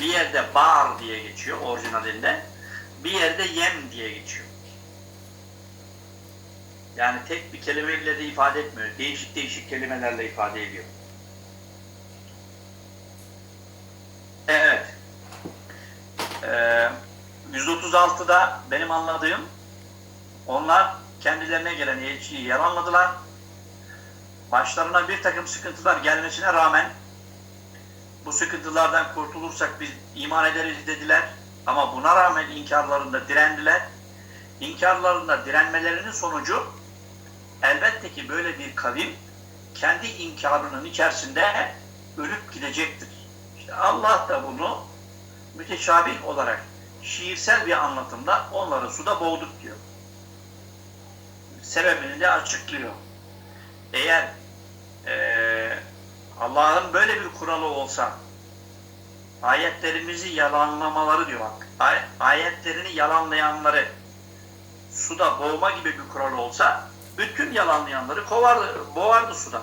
Bir yerde bar diye geçiyor orijinalinde. Bir yerde yem diye geçiyor. Yani tek bir kelimeyle de ifade etmiyor. Değişik değişik kelimelerle ifade ediyor. Evet. Ee, 136'da benim anladığım onlar kendilerine gelen elçiyi yalanladılar. Başlarına bir takım sıkıntılar gelmesine rağmen bu sıkıntılardan kurtulursak biz iman ederiz dediler. Ama buna rağmen inkarlarında direndiler. İnkarlarında direnmelerinin sonucu elbette ki böyle bir kavim kendi inkarının içerisinde ölüp gidecektir. İşte Allah da bunu müteşabih olarak şiirsel bir anlatımda onları suda boğduk diyor. Sebebini de açıklıyor. Eğer Allah'ın böyle bir kuralı olsa ayetlerimizi yalanlamaları diyor bak. Ay- ayetlerini yalanlayanları suda boğma gibi bir kural olsa bütün yalanlayanları kovardı, boğardı suda.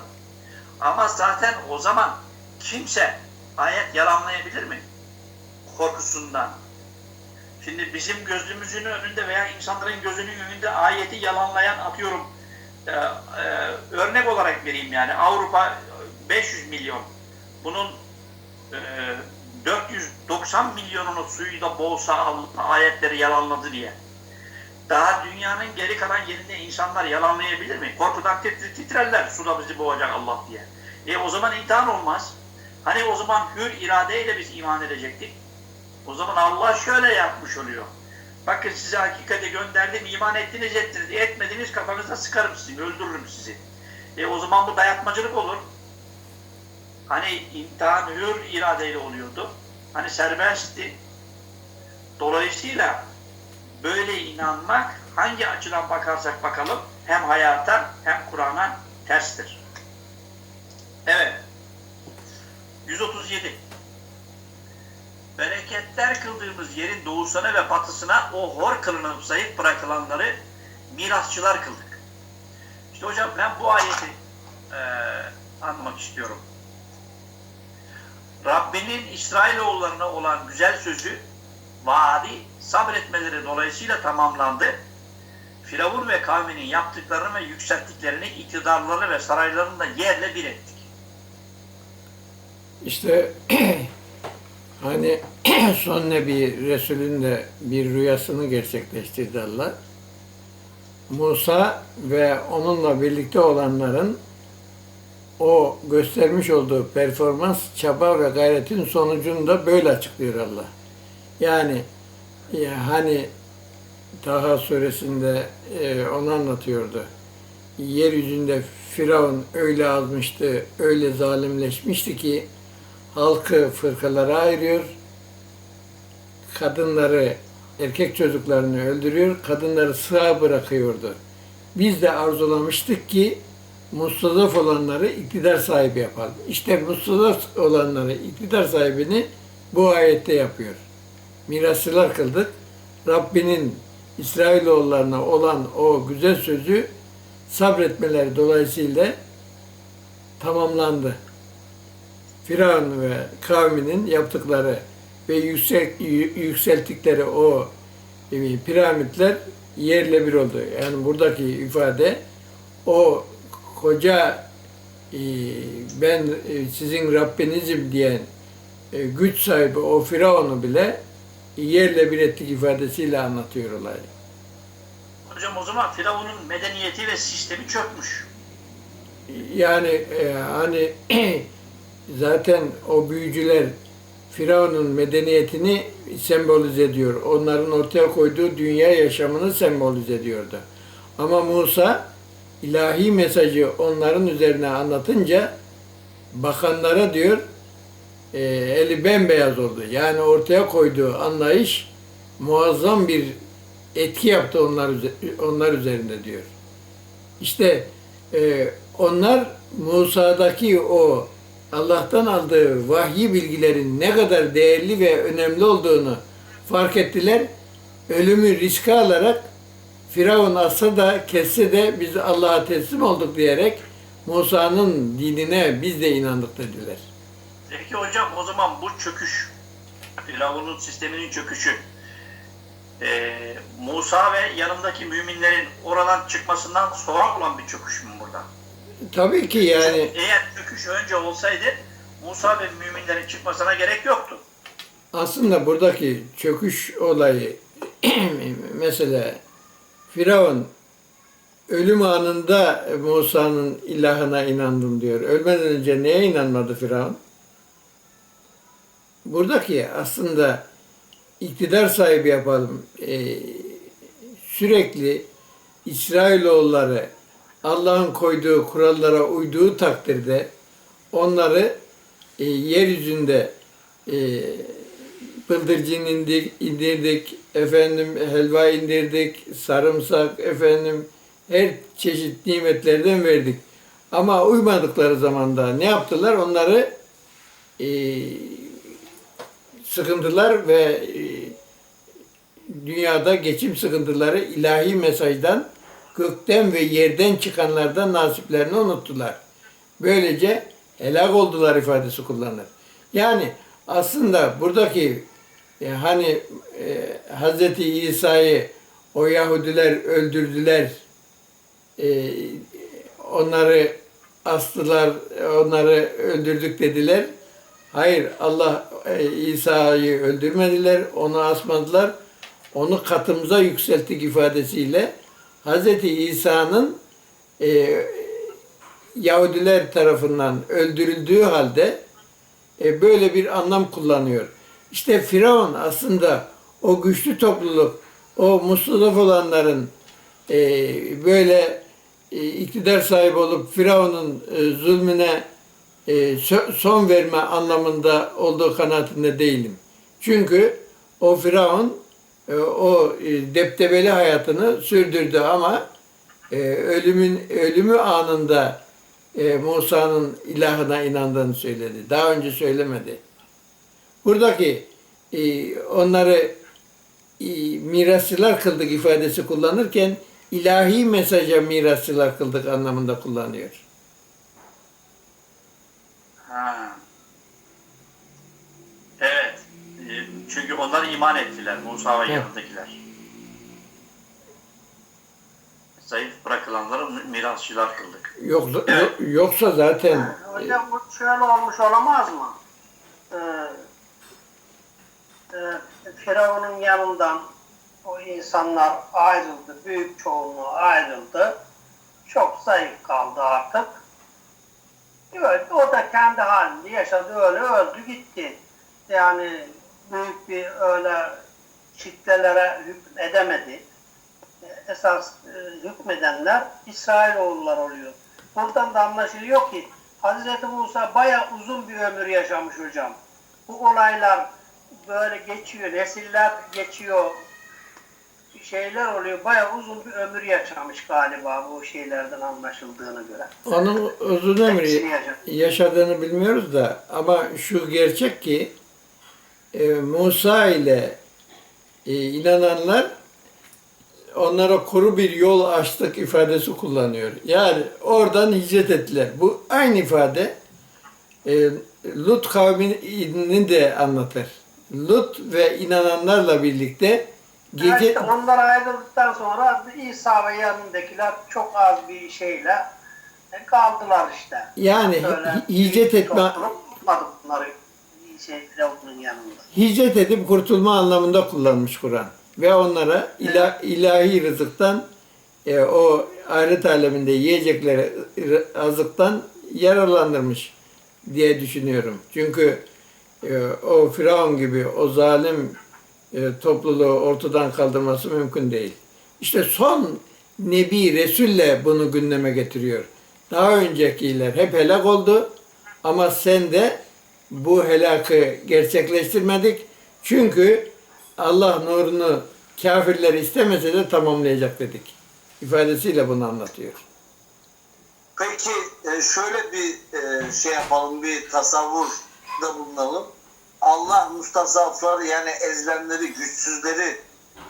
Ama zaten o zaman kimse ayet yalanlayabilir mi? Korkusundan. Şimdi bizim gözümüzün önünde veya insanların gözünün önünde ayeti yalanlayan atıyorum e, e, örnek olarak vereyim yani Avrupa 500 milyon bunun e, 490 milyonunu suyu da boğsa ayetleri yalanladı diye. Daha dünyanın geri kalan yerinde insanlar yalanlayabilir mi? Korkudan tit- titrerler suda bizi boğacak Allah diye. E o zaman imtihan olmaz. Hani o zaman hür iradeyle biz iman edecektik. O zaman Allah şöyle yapmış oluyor. Bakın size hakikate gönderdim, iman ettiniz ettiniz, etmediniz kafanızda sıkarım sizi, öldürürüm sizi. E o zaman bu dayatmacılık olur. Hani imtihan hür iradeyle oluyordu. Hani serbestti. Dolayısıyla böyle inanmak hangi açıdan bakarsak bakalım hem hayata hem Kur'an'a terstir. Evet. 137. Bereketler kıldığımız yerin doğusuna ve batısına o hor kılınıp zayıf bırakılanları mirasçılar kıldık. İşte hocam ben bu ayeti eee anlamak istiyorum. Rabbinin İsrailoğullarına olan güzel sözü vaadi sabretmeleri dolayısıyla tamamlandı. Firavun ve kavminin yaptıklarını ve yükselttiklerini iktidarları ve saraylarını da yerle bir ettik. İşte hani son nebi Resul'ün de bir rüyasını gerçekleştirdi Allah. Musa ve onunla birlikte olanların o göstermiş olduğu performans, çaba ve gayretin sonucunu da böyle açıklıyor Allah. Yani ya hani Taha suresinde e, onu anlatıyordu. Yeryüzünde Firavun öyle azmıştı, öyle zalimleşmişti ki halkı fırkalara ayırıyor, kadınları, erkek çocuklarını öldürüyor, kadınları sığ bırakıyordu. Biz de arzulamıştık ki mustazaf olanları iktidar sahibi yapalım. İşte mustazaf olanları iktidar sahibini bu ayette yapıyor. Mirasçılar kıldık. Rabbinin İsrailoğullarına olan o güzel sözü sabretmeleri dolayısıyla tamamlandı. Firavun ve kavminin yaptıkları ve yüksek, yü- yükselttikleri o e, piramitler yerle bir oldu. Yani buradaki ifade o koca e, ben e, sizin Rabbinizim diyen e, güç sahibi o Firavun'u bile yerle bir ettik ifadesiyle anlatıyor olayı. Hocam o zaman Firavun'un medeniyeti ve sistemi çökmüş. Yani e, hani zaten o büyücüler Firavun'un medeniyetini sembolize ediyor. Onların ortaya koyduğu dünya yaşamını sembolize ediyordu. Ama Musa ilahi mesajı onların üzerine anlatınca bakanlara diyor e, eli bembeyaz oldu. Yani ortaya koyduğu anlayış muazzam bir etki yaptı onlar onlar üzerinde diyor. İşte e, onlar Musa'daki o Allah'tan aldığı vahyi bilgilerin ne kadar değerli ve önemli olduğunu fark ettiler. Ölümü riske alarak Firavun assa da kesse de biz Allah'a teslim olduk diyerek Musa'nın dinine biz de inandık dediler. Peki hocam o zaman bu çöküş Firavun'un sisteminin çöküşü, e, Musa ve yanındaki müminlerin oradan çıkmasından sonra olan bir çöküş mü burada? Tabii ki yani Eğer çöküş önce olsaydı Musa ve müminlerin çıkmasına gerek yoktu. aslında buradaki çöküş olayı mesela Firavun ölüm anında Musa'nın ilahına inandım diyor. Ölmeden önce neye inanmadı Firavun? Buradaki aslında iktidar sahibi yapalım. Ee, sürekli İsrailoğulları Allah'ın koyduğu kurallara uyduğu takdirde onları e, yeryüzünde e, bıldırcın indik, indirdik, efendim helva indirdik, sarımsak, efendim her çeşit nimetlerden verdik. Ama uymadıkları zamanda ne yaptılar? Onları e, sıkıntılar ve e, dünyada geçim sıkıntıları ilahi mesajdan gökten ve yerden çıkanlardan nasiplerini unuttular. Böylece helak oldular ifadesi kullanılır. Yani aslında buradaki e, hani e, Hz. İsa'yı o Yahudiler öldürdüler, e, onları astılar, onları öldürdük dediler. Hayır, Allah e, İsa'yı öldürmediler, onu asmadılar. Onu katımıza yükselttik ifadesiyle Hz. İsa'nın e, Yahudiler tarafından öldürüldüğü halde e, böyle bir anlam kullanıyor. İşte Firavun aslında o güçlü topluluk, o mustadaf olanların e, böyle e, iktidar sahibi olup Firavun'un e, zulmüne e, so- son verme anlamında olduğu kanaatinde değilim. Çünkü o Firavun e, o e, deptebeli hayatını sürdürdü ama e, ölümün ölümü anında e, Musa'nın ilahına inandığını söyledi. Daha önce söylemedi. Buradaki e, onları e, mirasçılar kıldık ifadesi kullanırken ilahi mesaja mirasçılar kıldık anlamında kullanıyor. Ha. Evet. E, Çünkü onlar iman ettiler. Musa ve Evet. yanındakiler. Zayıf bırakılanları mirasçılar kıldık. Yoksa, yo- yoksa zaten Hocam bu şöyle olmuş olamaz mı? Ee, e, Firavun'un yanından o insanlar ayrıldı, büyük çoğunluğu ayrıldı. Çok zayıf kaldı artık. Öyle, o da kendi halinde yaşadı, öyle öldü gitti. Yani büyük bir öyle kitlelere hüküm edemedi. Esas e, hükmedenler İsrailoğullar oluyor. Buradan da anlaşılıyor ki Hz. Musa bayağı uzun bir ömür yaşamış hocam. Bu olaylar böyle geçiyor, nesiller geçiyor, şeyler oluyor. Bayağı uzun bir ömür yaşamış galiba bu şeylerden anlaşıldığına göre. onun uzun ömrü yaşadığını bilmiyoruz da ama şu gerçek ki e, Musa ile e, inananlar onlara kuru bir yol açtık ifadesi kullanıyor. Yani oradan hicret ettiler. Bu aynı ifade e, Lut kavmini de anlatır. Lut ve inananlarla birlikte Gece... gece İşte onlar ayrıldıktan sonra İsa ve yanındakiler çok az bir şeyle e, kaldılar işte. yani Öyle hi- hicret etme bunları şey, yanında. hicret edip kurtulma anlamında kullanmış Kur'an. Ve onlara ila, ilahi rızıktan e, o ahiret aleminde yiyecekleri azıktan yararlandırmış diye düşünüyorum. Çünkü o Firavun gibi o zalim e, topluluğu ortadan kaldırması mümkün değil. İşte son Nebi Resul'le bunu gündeme getiriyor. Daha öncekiler hep helak oldu ama sen de bu helakı gerçekleştirmedik. Çünkü Allah nurunu kafirler istemese de tamamlayacak dedik. İfadesiyle bunu anlatıyor. Peki e, şöyle bir e, şey yapalım, bir tasavvurda bulunalım. Allah mustasafları yani ezilenleri, güçsüzleri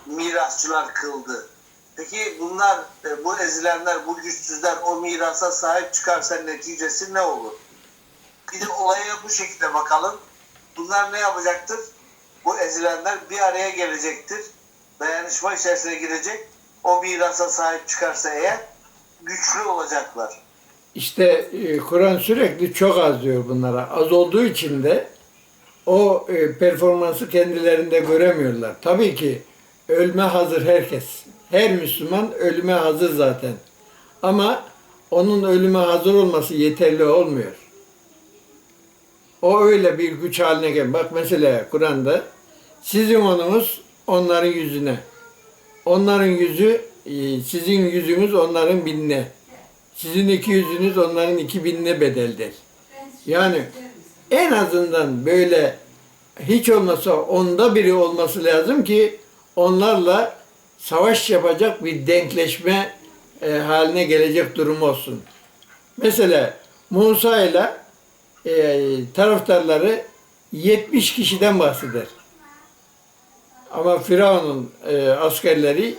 mirasçılar kıldı. Peki bunlar, e, bu ezilenler, bu güçsüzler o mirasa sahip çıkarsa neticesi ne olur? Bir de olaya bu şekilde bakalım. Bunlar ne yapacaktır? ezilenler bir araya gelecektir. Dayanışma içerisine girecek. O mirasa sahip çıkarsa eğer güçlü olacaklar. İşte e, Kur'an sürekli çok az diyor bunlara. Az olduğu için de o e, performansı kendilerinde göremiyorlar. Tabii ki ölme hazır herkes. Her Müslüman ölüme hazır zaten. Ama onun ölüme hazır olması yeterli olmuyor. O öyle bir güç haline gel. Bak mesela Kur'an'da sizin onunuz onların yüzüne. Onların yüzü e, sizin yüzünüz onların binine. Sizin iki yüzünüz onların iki binine bedeldir. Yani en azından böyle hiç olmasa onda biri olması lazım ki onlarla savaş yapacak bir denkleşme e, haline gelecek durum olsun. Mesela Musa ile e, taraftarları 70 kişiden bahseder. Ama Firavun'un e, askerleri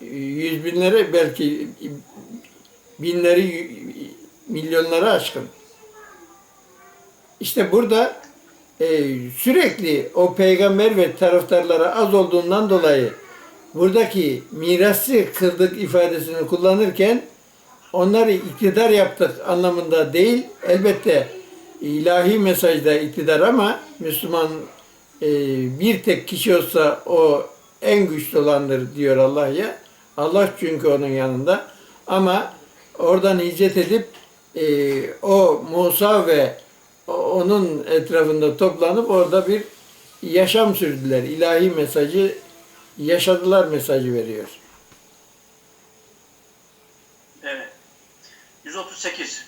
e, yüz binlere belki binleri, milyonları aşkın. İşte burada e, sürekli o peygamber ve taraftarları az olduğundan dolayı buradaki mirası kıldık ifadesini kullanırken onları iktidar yaptık anlamında değil. Elbette ilahi mesajda iktidar ama Müslüman e, bir tek kişi olsa o en güçlü olandır diyor Allah ya. Allah çünkü onun yanında. Ama oradan hicret edip e, o Musa ve onun etrafında toplanıp orada bir yaşam sürdüler. İlahi mesajı yaşadılar mesajı veriyor. Evet. 138.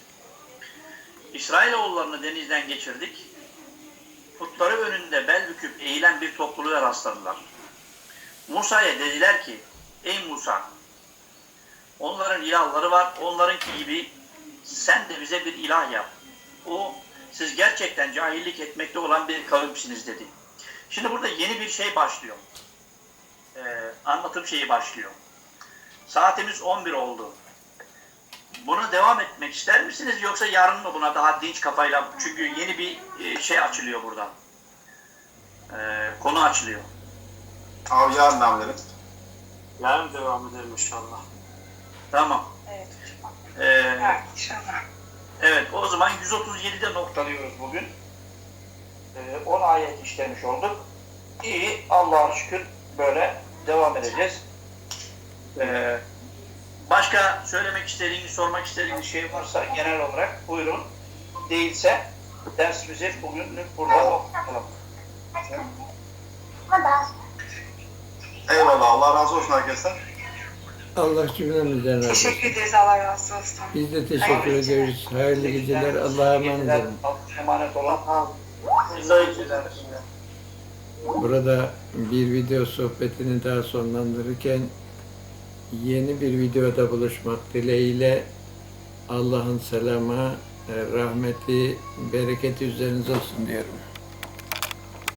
İsrailoğullarını denizden geçirdik. Putları önünde bel büküp eğilen bir topluluğa rastladılar. Musa'ya dediler ki, Ey Musa, onların ilahları var, onlarınki gibi sen de bize bir ilah yap. O, siz gerçekten cahillik etmekte olan bir kavimsiniz dedi. Şimdi burada yeni bir şey başlıyor. Ee, anlatım şeyi başlıyor. Saatimiz 11 oldu. Buna devam etmek ister misiniz yoksa yarın mı buna daha dinç kafayla çünkü yeni bir e, şey açılıyor burada. Ee, konu açılıyor. Abi yarın devam edelim. Yarın devam edelim inşallah. Tamam. Evet. Ee, Evet, inşallah. evet o zaman 137'de noktalıyoruz bugün. Ee, 10 ayet işlemiş olduk. İyi Allah'a şükür böyle devam edeceğiz. Ee, başka söylemek istediğiniz, sormak istediğiniz şey varsa genel olarak buyurun. Değilse dersimizi bugünlük burada okuyalım. Eyvallah. Allah razı olsun herkesten. Allah cümlemizden razı olsun. Teşekkür ederiz. Allah razı olsun. Biz de teşekkür ediyoruz. Hayırlı geceler. Allah'a emanet olun. Emanet olun. Burada bir video sohbetini daha sonlandırırken yeni bir videoda buluşmak dileğiyle Allah'ın selamı, rahmeti, bereketi üzerinize olsun diyorum.